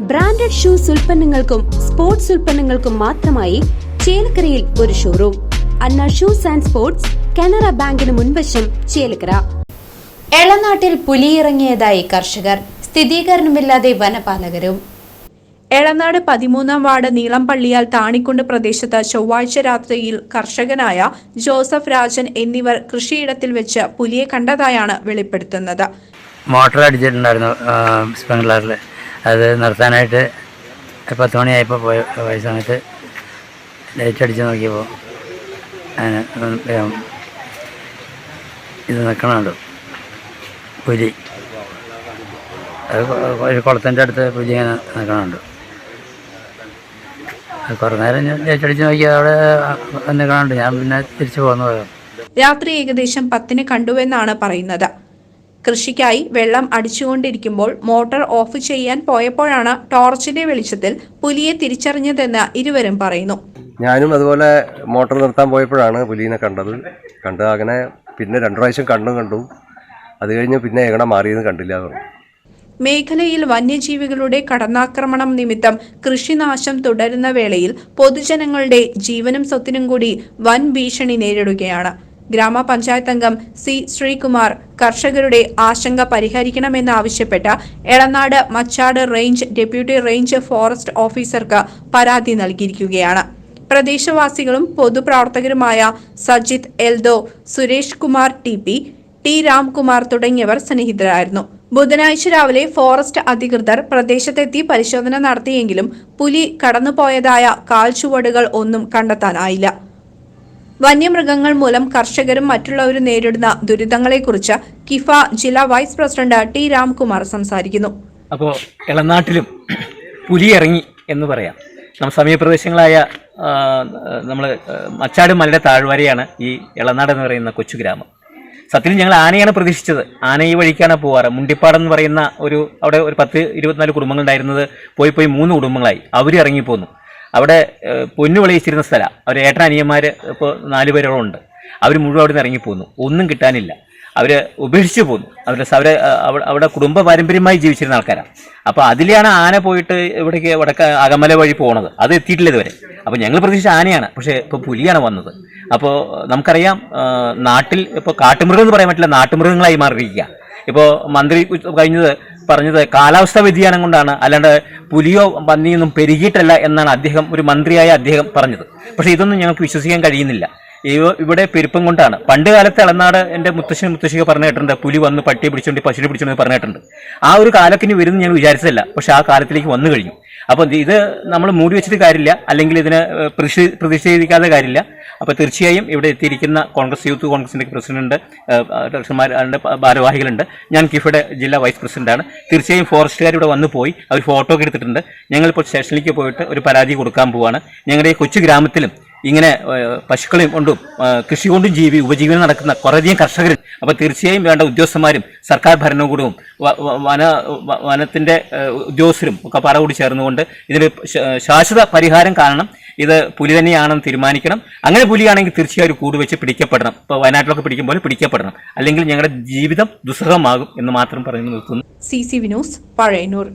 Branded shoes ഉൽപ്പന്നങ്ങൾക്കും sports ഉൽപ്പന്നങ്ങൾക്കും മാത്രമായി ചേലക്കരയിൽ ഒരു showroom Anna shoes and sports Canara ബാങ്കിന് മുൻവശം ചേലക്കര. എളനാട്ടിൽ പുലിയിറങ്ങിയതായി കർഷകർ. സ്ഥിരീകരണമില്ലാതെ വനപാലകരും. എളനാട് പതിമൂന്നാം വാർഡ് നീളംപള്ളിയാൽ താണിക്കുണ്ട് പ്രദേശത്ത് ചൊവ്വാഴ്ച രാത്രിയിൽ കർഷകനായ ജോസഫ് രാജൻ എന്നിവർ കൃഷിയിടത്തിൽ വെച്ച് പുലിയെ കണ്ടതായാണ് വെളിപ്പെടുത്തുന്നത്. മോട്ടർ അടിച്ചിട്ടുണ്ടായിരുന്നു സ്പ്രിംഗ്ലറിൽ അത് നിർത്താനായിട്ട് പത്ത് മണിയായപ്പോൾ പോയ പോയ സമയത്ത് ലൈറ്റ് അടിച്ച് നോക്കിയപ്പോൾ അതിന് ഇത് നിൽക്കണുണ്ട്. പുലി. അത് കുളത്തിന്റെ അടുത്ത് പുലി ഇങ്ങനെ നിൽക്കണുണ്ട്. കുറേ നേരം ഞാൻ ലൈറ്റ് അടിച്ച് നോക്കി അവിടെ നിൽക്കണുണ്ട്. ഞാൻ പിന്നെ തിരിച്ചു പോന്നു രാത്രി ഏകദേശം പത്തിന് കണ്ടുവെന്നാണ് പറയുന്നത്. കൃഷിക്കായി വെള്ളം അടിച്ചുകൊണ്ടിരിക്കുമ്പോൾ മോട്ടോർ ഓഫ് ചെയ്യാൻ പോയപ്പോഴാണ് ടോർച്ചിന്റെ വെളിച്ചത്തിൽ പുലിയെ തിരിച്ചറിഞ്ഞതെന്ന് ഇരുവരും പറയുന്നു. ഞാനും അതുപോലെ മോട്ടോർ നിർത്താൻ പോയപ്പോഴാണ് പുലീനെ കണ്ടത്. കണ്ട് അങ്ങനെ പിന്നെ രണ്ടു പ്രാവശ്യം കണ്ണും കണ്ടു. അത് കഴിഞ്ഞ് പിന്നെ എങ്ങനെ മാറിയെന്ന് കണ്ടില്ല. മേഖലയിൽ വന്യജീവികളുടെ കടന്നാക്രമണം നിമിത്തം കൃഷിനാശം തുടരുന്ന വേളയിൽ പൊതുജനങ്ങളുടെ ജീവനും സ്വത്തിനും കൂടി വൻ ഭീഷണി നേരിടുകയാണ്. ഗ്രാമപഞ്ചായത്ത് അംഗം സി ശ്രീകുമാർ കർഷകരുടെ ആശങ്ക പരിഹരിക്കണമെന്നാവശ്യപ്പെട്ട് Elanad Machad range deputy range forest ഓഫീസർക്ക് പരാതി നൽകിയിരിക്കുകയാണ്. പ്രദേശവാസികളും പൊതുപ്രവർത്തകരുമായ Sajith Eldho Suresh Kumar T P T Ramkumar തുടങ്ങിയവർ സന്നിഹിതരായിരുന്നു. ബുധനാഴ്ച രാവിലെ ഫോറസ്റ്റ് അധികൃതർ പ്രദേശത്തെത്തി പരിശോധന നടത്തിയെങ്കിലും പുലി കടന്നുപോയതായ കാൽച്ചുവടുകൾ ഒന്നും കണ്ടെത്താനായില്ല. വന്യമൃഗങ്ങൾ മൂലം കർഷകരും മറ്റുള്ളവരും നേരിടുന്ന ദുരിതങ്ങളെക്കുറിച്ച് കിഫ ജില്ലാ വൈസ് പ്രസിഡന്റ് ടി രാംകുമാർ സംസാരിക്കുന്നു. അപ്പോൾ ഇളനാട്ടിലും പുലി ഇറങ്ങി എന്ന് പറയാം. നമ്മൾ സമീപപ്രദേശങ്ങളായ നമ്മൾ മച്ചാട് മലയുടെ താഴ്വരയാണ് ഈ ഇളനാട് എന്ന് പറയുന്ന കൊച്ചു ഗ്രാമം. സത്യത്തിൽ ഞങ്ങൾ ആനയാണ് പ്രതീക്ഷിച്ചത്. ആന ഈ വഴിക്കാണ് പോവാറ്. മുണ്ടിപ്പാടെന്ന് പറയുന്ന ഒരു അവിടെ ഒരു പത്ത് ഇരുപത്തിനാല് കുടുംബങ്ങളുണ്ടായിരുന്നത്. പോയി പോയി മൂന്ന് കുടുംബങ്ങളായി. അവർ ഇറങ്ങിപ്പോന്നു. അവിടെ പൊന്നു വിളയിച്ചിരുന്ന സ്ഥലം. അവർ ഏട്ടൻ അനിയന്മാർ ഇപ്പോൾ നാല് പേരോളം ഉണ്ട്. അവർ മുഴുവൻ അവിടെ നിന്ന് ഇറങ്ങിപ്പോന്നു ഒന്നും കിട്ടാനില്ല. അവർ ഉപേക്ഷിച്ച് പോന്നു. അവരുടെ അവരെ അവിടെ കുടുംബ പാരമ്പര്യമായി ജീവിച്ചിരുന്ന ആൾക്കാരാണ് അപ്പോൾ അതിലാണ് ആന പോയിട്ട് ഇവിടേക്ക് വടക്ക അകമല വഴി പോണത്. അത് എത്തിയിട്ടില്ല ഇതുവരെ. അപ്പോൾ ഞങ്ങൾ പ്രതീക്ഷിച്ച ആനയാണ്. പക്ഷേ ഇപ്പോൾ പുലിയാണ് വന്നത്. അപ്പോൾ നമുക്കറിയാം നാട്ടിൽ ഇപ്പോൾ കാട്ടുമൃഗം എന്ന് പറയാൻ പറ്റില്ല നാട്ടുമൃഗങ്ങളായി മാറിയിരിക്കുക. ഇപ്പോൾ മന്ത്രി കഴിഞ്ഞത് പറഞ്ഞത് കാലാവസ്ഥാ വ്യതിയാനം കൊണ്ടാണ്. അല്ലാണ്ട് പുലിയോ പന്നിയൊന്നും പെരുകിയിട്ടല്ല എന്നാണ് അദ്ദേഹം ഒരു മന്ത്രിയായ അദ്ദേഹം പറഞ്ഞത്. പക്ഷേ ഇതൊന്നും ഞങ്ങൾക്ക് വിശ്വസിക്കാൻ കഴിയുന്നില്ല. ഇവിടെ പെരുപ്പം കൊണ്ടാണ്. പണ്ട് കാലത്ത് ഇളനാട് എന്റെ മുത്തശ്ശൻ മുത്തശ്ശിക്ക് പറഞ്ഞു പുലി വന്ന് പട്ടിയെ പിടിച്ചോണ്ട് പശുവിനെ പിടിച്ചോണ്ട് പറഞ്ഞിട്ടുണ്ട്. ആ ഒരു കാലത്തിന് വരുന്ന ഞാൻ വിചാരിച്ചതല്ല. പക്ഷെ ആ കാലത്തിലേക്ക് വന്നു കഴിഞ്ഞു. അപ്പോൾ ഇത് നമ്മൾ മൂടി വെച്ചിട്ട് കാര്യമില്ല. അല്ലെങ്കിൽ ഇതിന് പ്രതിഷേധിക്കാതെ കാര്യമില്ല. അപ്പോൾ തീർച്ചയായും ഇവിടെ എത്തിയിരിക്കുന്ന കോൺഗ്രസ് യൂത്ത് കോൺഗ്രസിന്റെ പ്രസിഡന്റ് ഡോക്ടർമാരുടെ ഭാരവാഹികളുണ്ട്. ഞാൻ കിഫയുടെ ജില്ലാ വൈസ് പ്രസിഡന്റാണ്. തീർച്ചയായും ഫോറസ്റ്റുകാർ ഇവിടെ വന്നു പോയി അവർ ഫോട്ടോ ഒക്കെ എടുത്തിട്ടുണ്ട്. ഞങ്ങളിപ്പോൾ സ്റ്റേഷനിലേക്ക് പോയിട്ട് ഒരു പരാതി കൊടുക്കാൻ പോവാണ്. ഞങ്ങളുടെ ഈ കൊച്ചു ഗ്രാമത്തിലും ഇങ്ങനെ പശുക്കളെയും കൊണ്ടും കൃഷി കൊണ്ടും ജീവി ഉപജീവനം നടക്കുന്ന കുറേയധികം കർഷകരും അപ്പോൾ തീർച്ചയായും വേണ്ട ഉദ്യോഗസ്ഥന്മാരും സർക്കാർ ഭരണകൂടവും വന വനത്തിന്റെ ഉദ്യോഗസ്ഥരും ഒക്കെ പാറ കൂടി ചേർന്നുകൊണ്ട് ഇതിന് ശാശ്വത പരിഹാരം കാരണം ഇത് പുലി തന്നെയാണെന്ന് തീരുമാനിക്കണം. അങ്ങനെ പുലിയാണെങ്കിൽ തീർച്ചയായും ഒരു കൂട് വെച്ച് പിടിക്കപ്പെടണം. ഇപ്പോൾ വയനാട്ടിലൊക്കെ പിടിക്കുമ്പോൾ പിടിക്കപ്പെടണം. അല്ലെങ്കിൽ ഞങ്ങളുടെ ജീവിതം ദുസ്സഹമാകും എന്ന് മാത്രം പറഞ്ഞു നിർത്തുന്നു. C C Vinos Pazhayannur.